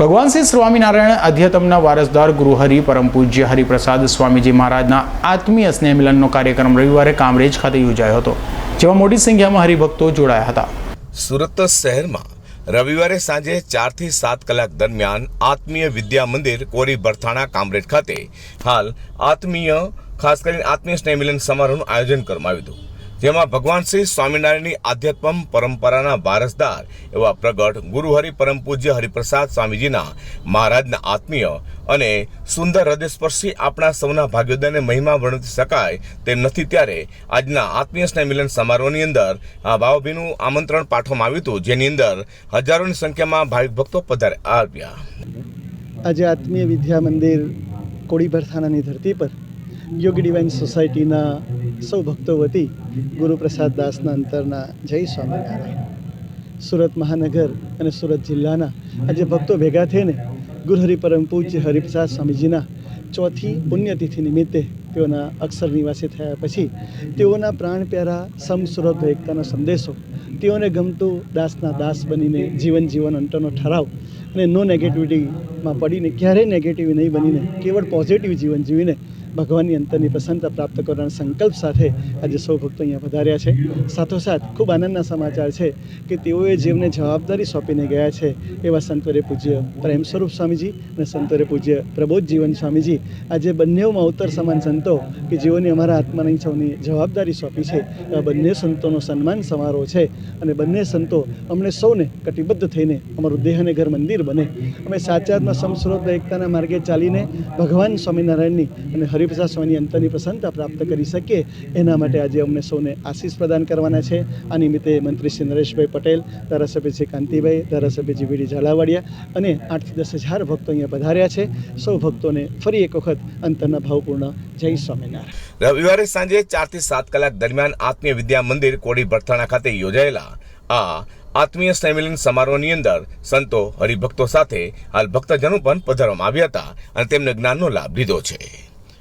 ભગવાન શ્રી સ્વામિનારાયણ અધ્યતમના વારસદાર ગુરુહરિ પરમ પૂજ્ય હરિપ્રસાદ સ્વામીજી મહારાજના આત્મીય સ્નેહમિલનનો કાર્યક્રમ રવિવારે કામરેજ ખાતે યોજાયો હતો, જેમાં મોટી સંખ્યામાં હરિભક્તો જોડાયા હતા. સુરત શહેરમાં રવિવારે સાંજે ચારથી સાત કલાક દરમિયાન આત્મીય વિદ્યા મંદિર કોરી બરથાણા કામરેજ ખાતે હાલ આત્મીય, ખાસ કરીને આત્મીય સ્નેહ મિલન સમારોહનું આયોજન કરવામાં આવ્યું હતું. જેમાં ભગવાન શ્રી સ્વામિનારાયણની આધ્યાત્મ પરંપરાના વારસદાર એવા પ્રગટ ગુરુહરિ પરમ પૂજ્ય હરિપ્રસાદ સ્વામીજીના મહારાજના આત્મીય અને સુંદર હૃદયસ્પર્શી આપણા સૌના ભાગ્યોદયને મહિમા વર્ણવી શકાય તેમ નથી ત્યારે આજના આત્મીય સ્નેહ મિલન સમારોહની અંદર આ ભાવભીનું આમંત્રણ પાઠવવામાં આવ્યું હતું, જેની અંદર હજારોની સંખ્યામાં ભાવિક ભક્તો પધારે, આવ્યા. આજે આત્મીય વિદ્યા મંદિર કોળી ભરથાણાની ધરતી પર યોગ ડિવાઇન સોસાયટીના સૌ ભક્તો વતી ગુરુપ્રસાદ દાસના અંતરના જય સ્વામિનારાયણ. સુરત મહાનગર અને સુરત જિલ્લાના આજે ભક્તો ભેગા થઈને ગુરુહરિ પરમ પૂજ્ય હરિપ્રસાદ સ્વામીજીના ચોથી પુણ્યતિથિ નિમિત્તે તેઓના અક્ષર નિવાસી થયા પછી તેઓના પ્રાણ પ્યારા સમ સુરત એકતાનો સંદેશો, તેઓને ગમતું દાસના દાસ બનીને જીવન જીવન અંતરનો ઠરાવ અને નો નેગેટિવિટીમાં પડીને ક્યારેય નેગેટિવ નહીં બનીને, કેવળ પોઝિટિવ જીવન જીવીને ભગવાનની અંતરની પ્રસન્નતા પ્રાપ્ત કરવાના સંકલ્પ સાથે આજે સૌ ભક્તો અહીંયા વધાર્યા છે. સાથોસાથ ખૂબ આનંદના સમાચાર છે કે તેઓએ જેમને જવાબદારી સોંપીને ગયા છે, એવા સંતોરે પૂજ્ય પ્રેમ સ્વરૂપ સ્વામીજી અને સંતોરે પૂજ્ય પ્રબોધ જીવન સ્વામીજી. આજે બંનેઓમાં અવતર સમાન સંતો કે જેઓને અમારા આત્માની સૌની જવાબદારી સોંપી છે, એવા બંને સંતોનો સન્માન સમારોહ છે અને બંને સંતો અમને સૌને કટિબદ્ધ થઈને અમારું દેહ અને ઘર મંદિર બને. અમે સાચાત્મા સમસ્રોત એકતાના માર્ગે ચાલીને ભગવાન સ્વામિનારાયણની અને હરિપ્રસાદ સ્વામીની અંતરની પ્રસન્નતા પ્રાપ્ત કરી શકીએ એના માટે આજે અમને સૌને આશીષ પ્રદાન કરવાના છે. આ નિમિત્તે મંત્રી શ્રી નરેશભાઈ પટેલ, ધારાસભ્ય શ્રી કાંતિભાઈ, ધારાસભ્ય જી વીડી ઝાલાવાડિયા અને આઠથી દસ હજાર ભક્તો અહીંયા પધાર્યા છે. સૌ ભક્તોને ફરી એક વખત અંતરના ભાવપૂર્ણ જય સ્વામિનારાયણ. રવિવારે સાંજે ચારથી સાત કલાક દરમિયાન આત્મીય વિદ્યા મંદિર કોડી ભરથાણા ખાતે યોજાયેલા આ આત્મીય સંમેલન સમારોહની અંદર સંતો હરિભક્તો સાથે હાલ ભક્તજનો પણ પધારવામાં આવ્યા હતા અને તેમને જ્ઞાનનો લાભ લીધો છે.